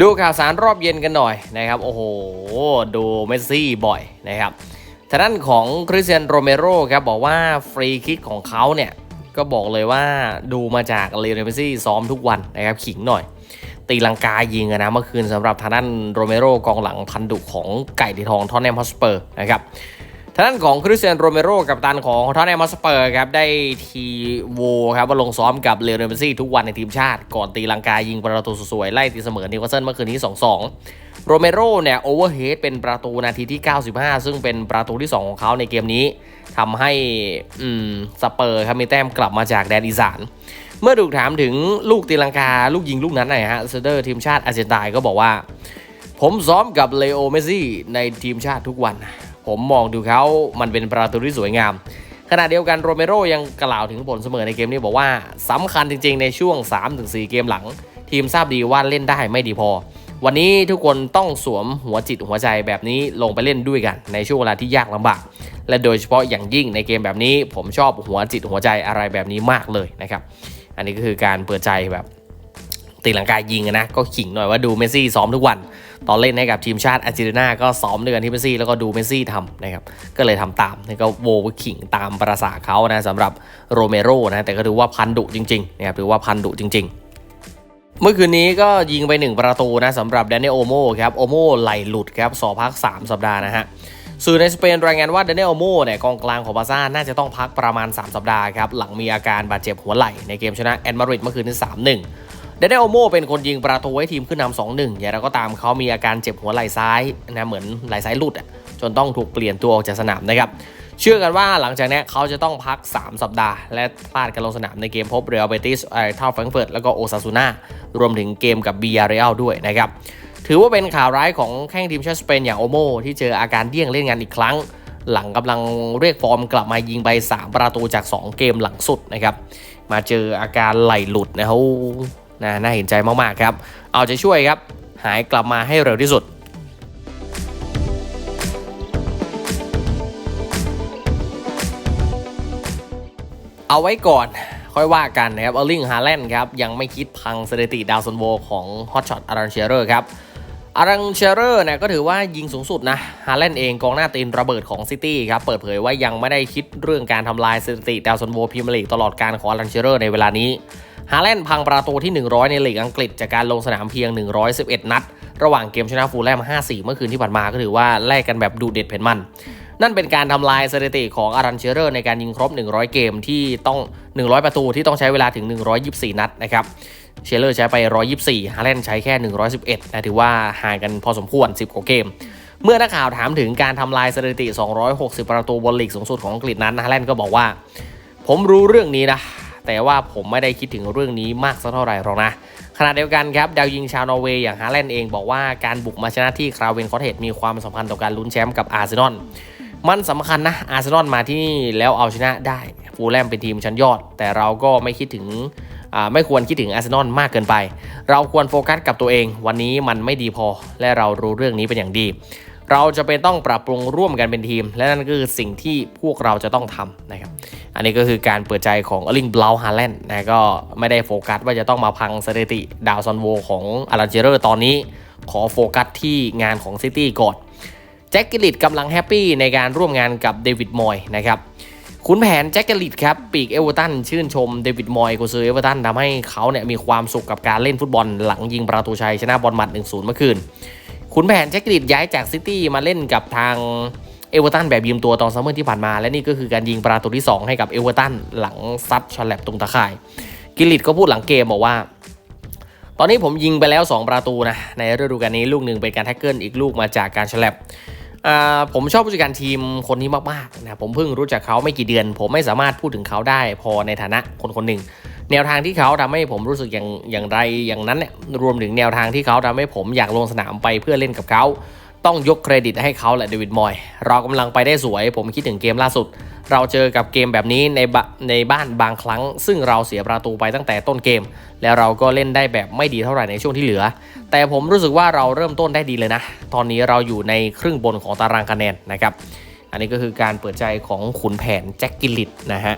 ดูข่าวสารรอบเย็นกันหน่อยนะครับ โอ้โห ดูเมสซี่บ่อยนะครับทางด้านของคริสเตียนโรเมโรครับบอกว่าฟรีคิกของเขาเนี่ย ก็บอกเลยว่าดูมาจากเลเนเมซี่ซ้อมทุกวันนะครับขิงหน่อย ตีลังกายิงนะเมื่อคืนสำหรับทางด้านโรเมโรกองหลังพันดุของไก่ตีทองทอนแนมฮอสเปอร์นะครับ ทางด้านของคริสเตียนโรเมโรกับตันของทอนแนมฮอสเปอร์ครับได้ทีโวครับว่าลงซ้อมกับเลโอเนเมสซี่ทุกวันในทีมชาติ ก่อนตีลังกายิงประตูสวยๆ ไล่ตีเสมอนิวคาสเซิลเมื่อคืนนี้ 2-2 โรเมโรเนี่ยโอเวอร์เฮดเป็นประตูนาทีที่ 95 ซึ่งเป็นประตูที่ 2 ของเขาในเกมนี้ทำให้สเปอร์ครับมีแต้มกลับมาจากแดนอีสานเมื่อถูกถามถึงลูกตีลังกาลูกยิงลูกนั้นนะฮะเซเดอร์ทีมชาติอาร์เจนตินาก็บอกว่า ผมซ้อมกับเลโอเมซี่ในทีมชาติทุกวัน ผมมองดูเขามันเป็นประตูที่สวยงาม ขณะเดียวกันโรเมโรยังกล่าวถึงผลเสมอในเกมนี้บอกว่าสำคัญจริงๆ ในช่วง 3-4 เกมหลัง ทีมทราบดีว่าเล่นได้ไม่ดีพอ วันนี้ทุกคนต้องสวมหัวจิตหัวใจแบบนี้ลงไปเล่นด้วยกัน ในช่วงเวลาที่ยากลำบาก และโดยเฉพาะอย่างยิ่งในเกมแบบนี้ ผมชอบหัวจิตหัวใจอะไรแบบนี้มากเลยนะครับ อันนี้ก็คือการเปิดใจแบบตีลังกายยิงนะก็ขิงหน่อยว่าดูเมสซี่ซ้อมทุกวัน ตอนเล่นให้กับทีมชาติอาร์เจนตินาก็ซ้อมด้วยกันที่เมสซี่แล้วก็ดูเมสซี่ทำนะครับก็เลยทำตามนี่ก็โวไปขิงตามประสาเขานะสำหรับโรเมโรนะแต่ก็ถือว่าพันดุจริงๆนะครับถือว่าพันดุจริง ๆเมื่อคืนนี้ก็ยิงไป 1 ประตูนะสำหรับแดนเนลโอโมครับโอโมไหลหลุดครับสอพัก 3 สัปดาห์นะฮะสื่อในสเปนรายงานว่าเดนเนลโอโมเนี่ยกองกลางของบาซ่าน่าจะต้องพักประมาณ 3 สัปดาห์ครับหลังมีอาการบาดเจ็บหัวไหล่ในเกมชนะแอนมาริดเมื่อคืนที่3-1 เดนเนโอโมเป็นคนยิงประตูให้ทีมขึ้นนำ2-1อย่างไรก็ตามเขามีอาการเจ็บหัวไหล่ซ้ายนะเหมือนไหล่ซ้ายหลุดจนต้องถูกเปลี่ยนตัวออกจากสนามนะครับเชื่อกันว่าหลังจากนี้เขาจะต้องพัก 3 สัปดาห์ และพลาดการลงสนามในเกมพบเรอัลเบติสไอเท่าแฟรงเฟิร์ตแล้วก็โอซาซูน่ารวมถึงเกมกับบียาเรอัลด้วยนะครับถือว่าเป็นข่าวร้ายของแข้งทีมชาติสเปนอย่างโอโมที่เจออาการเดี้ยงเล่นงานอีกครั้ง หลังกำลังเรียกฟอร์มกลับมายิงไป 3 ประตูจาก 2 เกมหลังสุดนะครับมาเจออาการไหลหลุดนะเขา น่าน่าเห็นใจมากๆครับ เอาใจช่วยครับ หายกลับมาให้เร็วที่สุดเอาไว้ก่อนค่อยว่ากันนะครับเออร์ลิงฮาแลนด์ครับ ยังไม่คิดพังสถิติดาวซันโวของฮอตช็อตอารันเชเรอร์ครับอารันเชเรอร์เนี่ยก็ถือว่ายิงสูงสุดนะฮาแลนด์เองกองหน้าตีนระเบิดของซิตี้ครับ เปิดเผยว่ายังไม่ได้คิดเรื่องการทำลายสถิติดาวซันโวพรีเมียร์ลีกตลอดการของอารันเชเรอร์ในเวลานี้ ฮาแลนด์พังประตูที่ 100 ในลีกอังกฤษจากการลงสนามเพียง 111 นัด ระหว่างเกมชนะฟูลแลม 5-4 เมื่อคืนที่ผ่านมาก็ถือว่าแลกกันแบบดูเด็ดเผ็ดมัน นั่นเป็นการทำลายสถิติของอารันเชเรอร์ในการยิงครบ 100 เกมที่ต้อง 100 ประตูที่ต้องใช้เวลาถึง 124 นัดนะครับเชเลอร์ใช้ไป 124 ฮาแลนด์ใช้แค่ 111 นะถือว่าห่างกันพอสมควร 10 กว่าเกม เมื่อนักข่าวถามถึงการทำลายสถิติ 260 ประตูบนลีกสูงสุดของอังกฤษนั้นฮาแลนด์ก็บอกว่า ผมรู้เรื่องนี้นะ แต่ว่าผมไม่ได้คิดถึงเรื่องนี้มากสักเท่าไหร่หรอกนะขณะเดียวกันครับดาวยิงชาวนอร์เวย์อย่างฮาแลนด์เองบอกว่าการบุกมาชนะที่คราเวนคอเทสมีความสำคัญต่อการลุ้นแชมป์กับอาร์เซนอลมันสำคัญนะอาร์เซนอลมาที่นี่แล้วเอาชนะได้ฟูลแลมเป็นทีมชั้นยอด แต่เราก็ไม่คิดถึงไม่ควรคิดถึงอาร์เซนอลมากเกินไป เราควรโฟกัสกับตัวเอง วันนี้มันไม่ดีพอ และเรารู้เรื่องนี้เป็นอย่างดี เราจะเป็นต้องปรับปรุงร่วมกันเป็นทีม และนั่นก็คือสิ่งที่พวกเราจะต้องทำนะครับ อันนี้ก็คือการเปิดใจของอลิงบลาวฮาแลนด์นะก็ไม่ได้โฟกัสว่าจะต้องมาพังสถิติดาวซอนโวของอารันเจเรอร์ตอนนี้ ขอโฟกัสที่งานของซิตี้ก่อนแจ็คกิลิตกำลังแฮปปี้ในการร่วมงานกับเดวิดมอยนะครับขุนแผนแจ็คกิลิตครับ ปีกเอเวอร์ตันชื่นชมเดวิดมอยกุซือเอเวอร์ตันทำให้เขาเนี่ยมีความสุขกับการเล่นฟุตบอลหลังยิงประตูชัยชนะบอลหมัด 1-0 เมื่อคืน ขุนแผนแจ็คกิลิตย้ายจากซิตี้มาเล่นกับทางเอเวอร์ตันแบบยืมตัวตอนซัมเมอร์ที่ผ่านมา และนี่ก็คือการยิงประตูที่ 2 ให้กับเอเวอร์ตันหลังซัดชอลแลบตรงตะข่าย กิลิตก็พูดหลังเกมบอกว่า ตอนนี้ผมยิงไปแล้ว 2 ประตูนะในฤดูกาลนี้ลูกหนึ่งเป็นการแท็กเกิลอีกลูกมาจากการฉลับอ่าผมชอบผู้จัดการทีมคนนี้มากๆนะผมเพิ่งรู้จักเขาไม่กี่เดือน ผมไม่สามารถพูดถึงเขาได้พอในฐานะคนคนหนึ่ง แนวทางที่เขาทำให้ผมรู้สึกอย่างอย่างไรอย่างนั้นเนี่ยรวมถึงแนวทางที่เขาทำให้ผมอยากลงสนามไปเพื่อเล่นกับเขาต้องยกเครดิตให้เขาแหละเดวิดมอย เรากำลังไปได้สวย ผมคิดถึงเกมล่าสุด เราเจอกับเกมแบบนี้ในในบ้านบางครั้ง ซึ่งเราเสียประตูไปตั้งแต่ต้นเกม แล้วเราก็เล่นได้แบบไม่ดีเท่าไหร่ในช่วงที่เหลือ แต่ผมรู้สึกว่าเราเริ่มต้นได้ดีเลยนะ ตอนนี้เราอยู่ในครึ่งบนของตารางคะแนนนะครับ อันนี้ก็คือการเปิดใจของขุนแผนแจ็คกิลลิตนะฮะ